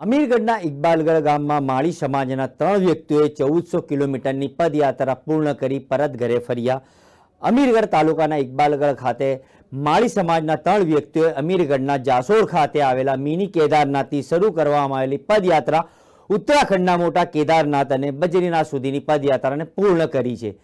અમીરગઢના ઇકબાલગઢ ગામમાં માળી સમાજના ત્રણ વ્યક્તિઓએ ચૌદસો કિલોમીટરની પદયાત્રા પૂર્ણ કરી પરત ઘરે ફર્યા. અમીરગઢ તાલુકાના ઇકબાલગઢ ખાતે માળી સમાજના ત્રણ વ્યક્તિઓએ અમીરગઢના જાસોર ખાતે આવેલા મિની કેદારનાથથી શરૂ કરવામાં આવેલી પદયાત્રા ઉત્તરાખંડના મોટા કેદારનાથ અને બજરીનાથ સુધીની પદયાત્રાને પૂર્ણ કરી છે.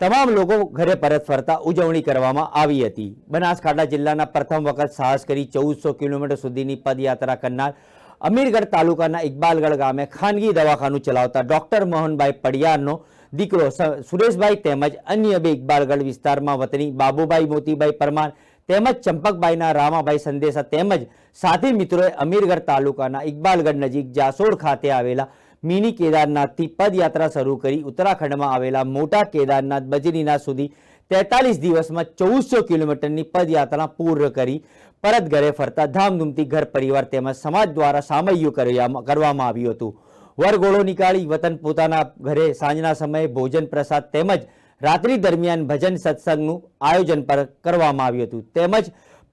તમામ લોકો ઘરે પરત ફરતા ઉજવણી કરવામાં આવી હતી. બનાસકાંઠા જિલ્લાના પ્રથમ વખત સાહસ કરી ચૌદસો કિલોમીટર સુધીની પદયાત્રા કરનાર અમીરગઢ તાલુકાના ઇકબાલગઢ ગામે ખાનગી દવાખાનું ચલાવતા ડોક્ટર મોહનભાઈ પડિયારનો દીકરો સુરેશભાઈ તેમજ અન્ય બે ઇકબાલગઢ વિસ્તારમાં વતની બાબુભાઈ મોતીભાઈ પરમાર તેમજ ચંપકભાઈના રામાભાઈ સંદેશા તેમજ સાથી મિત્રોએ અમીરગઢ તાલુકાના ઇકબાલગઢ નજીક જાસોડ ખાતે આવેલા મિની કેદારનાથથી પદયાત્રા શરૂ કરી ઉત્તરાખંડમાં આવેલા મોટા કેદારનાથ બજરીનાથ સુધી તેતાલીસ દિવસમાં ચૌદસો કિલોમીટરની પદયાત્રા પૂર્ણ કરી પરત ઘરે ફરતા ધામધૂમથી ઘર પરિવાર તેમજ સમાજ દ્વારા સામૈયું કરવામાં આવ્યું હતું. વરગોળો નીકાળી વતન પોતાના ઘરે સાંજના સમયે ભોજન પ્રસાદ તેમજ રાત્રિ દરમિયાન ભજન સત્સંગનું આયોજન પર કરવામાં આવ્યું હતું. તેમજ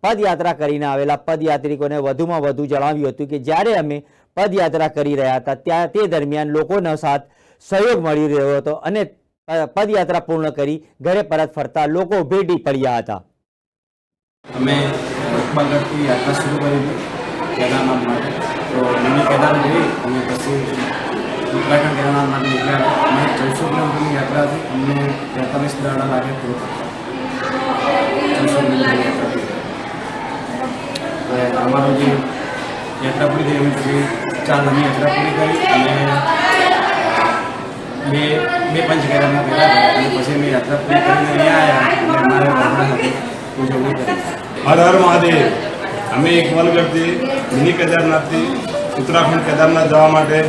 પદયાત્રા કરીને આવેલા પદયાત્રિકોને વધુમાં વધુ જણાવ્યું હતું કે જ્યારે અમે પદયાત્રા કરી રહ્યા હતા, ત્યાં તે દરમિયાન લોકોનો સાથ સહયોગ મળી રહ્યો હતો અને પદયાત્રા પૂર્ણ કરી, ઘરે પરત ફરતા લોકો ભેટી પડ્યા હતા. અમે ઇકબાલગઢથી યાત્રા શરૂ કરી હતી, કેદારનાથ માટે. તો મને કેદારનાથ જઈ અને પછી ઉદઘાટન કેદારનાથ માટે નીકળ્યા. અમે ચૌદસો કિલોમીટરની યાત્રા હતી, અમને તેતાલીસ દાડા લાગે તો અમારો જે યાત્રા પૂરી થઈ પછી ચાર યાત્રા પૂરી કરી અને બે બે પંચ કેદારના કર્યા હતા. અને પછી અમે યાત્રા પૂરી કરીને અહીંયા આવ્યા અને અમારે ભગવાન સાથે ઉજવણી કરી હર હર મહાદેવ. અમે ઇકબાલગઢથી મિની કેદારનાથથી ઉત્તરાખંડ કેદારનાથ જવા માટે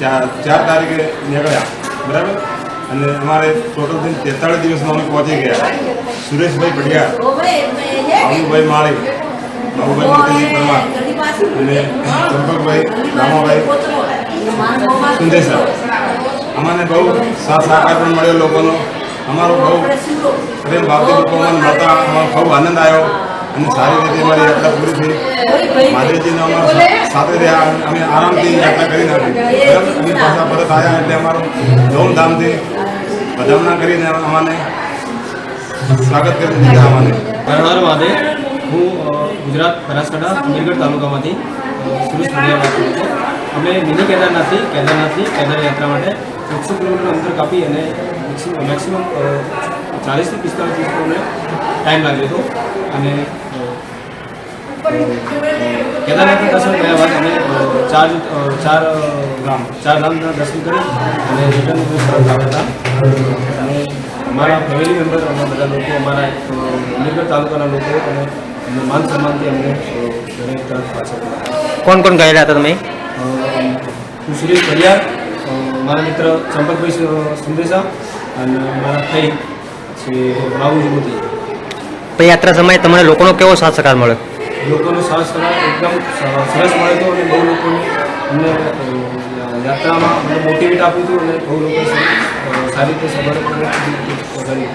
ચાર ચાર તારીખે નીકળ્યા. બરાબર? અને અમારે ટોટલ થઈને તેતાળીસ દિવસમાં અમે પહોંચી ગયા. સુરેશભાઈ પડિયા બાબુભાઈ માળી બાબુભાઈ મોતીજી પરમાર અને ચંપકભાઈ રામાભાઈ સુંદેસા અમને બહુ સાથ સહકાર પણ મળ્યો લોકોનો. અમારો બહુ પ્રેમ ભાવથી લોકો અમને મળતા અમારો ખૂબ આનંદ આવ્યો અને સારી રીતે અમારી યાત્રા પૂરી થઈ. મહાદેવજીનો અમારા સાથે રહ્યા અમે આરામથી યાત્રા કરી નાખી. અમે પાછા પરત આવ્યા એટલે અમારું ધૂમધામથી વધામણા કરીને અમાને સ્વાગત કરી દીધા અમાને. હર વાદે હું ગુજરાત બનાસકાંઠા અમીરગઢ તાલુકામાંથી સુરેશ છું. અમે મિની કેદારનાથથી કેદારનાથથી કેદાર યાત્રા માટે એકસો કિલોમીટર અંતર કાપી અને મેક્સિમમ ચાલીસથી પિસ્તાલીસ મિનિટોને ટાઈમ લાગ્યો હતો. અને કેદારનાથ દર્શન કર્યા બાદ અમે ચાર ચાર ગામ ચાર ગામના દર્શન કરી અને રિટર્ન આવ્યા હતા. અને અમારા ફેમિલી મેમ્બર અમારા બધા લોકો અમારા અમીરગઢ તાલુકાના લોકો અને માન સન્માનથી અમને ઘરે તરફ પાછળ કોણ કોણ ગયેલા હતા તમે? સુરેશ અ, મારા મિત્ર ચંપકભાઈ સુંદેસા અને મારા ભાઈ છે બાબુજી મોદી યાત્રા સમયે તમને લોકોનો કેવો સાથ સહકાર મળ્યો? લોકોનો સાથ સહકાર એકદમ સરસ મળ્યો હતો અને બહુ લોકોને અમને યાત્રામાં અમને મોટિવેટ આપ્યું હતું અને બહુ લોકો સારી રીતે સબર કરી